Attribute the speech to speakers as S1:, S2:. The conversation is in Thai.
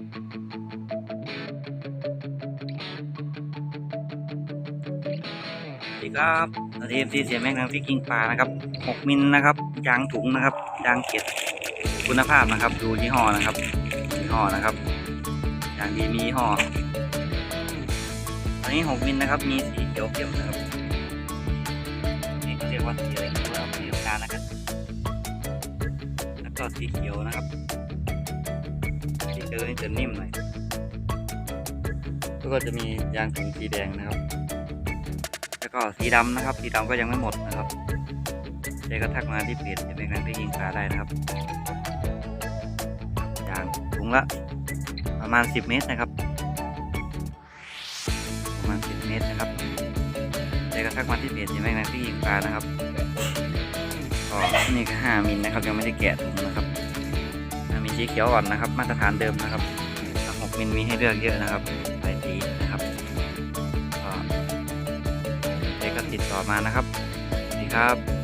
S1: สวัสดีครับนาทีเอ็มซีเสียแม็กนังพี่กิงปลานะครับ 6 มิลนะครับ ยางถุงนะครับ ยางเก็ดคุณภาพนะครับ ดูยี่ห้อนะครับยี่ห้อนะครับ ยางดีมียี่ห้ออันนี้ 6 มิลนะครับ มีสีเขียวเข้มนะครับ นี่เรียกว่าสีอะไรไม่รู้นะครับสีน้ำตาลนะครับ แล้วก็สีเขียวนะครับ เขียวนี่จะนิ่มหน่อย แล้วก็จะมียางถุงสีแดงนะครับ แล้วก็สีดำนะครับ สีดำก็ยังไม่หมดนะครับเจ๊ก็ทักมาที่เพจในการที่ยิงปลาได้นะครับ ยางถุงละประมาณ 10 เมตรนะครับ ประมาณ 10 เมตรนะครับเจ๊ก็ทักมาที่เพจในการที่ยิงปลานะครับก็นี่ก็5มิลนะครับยังไม่ได้แกะถุงนะครับ สีเขียวอ่อนนะครับ มาตรฐานเดิมนะครับหกมิลมีให้เลือกเยอะนะครับหลายสีนะครับก็เด็กก็ติดต่อมานะครับสวัสดีครับ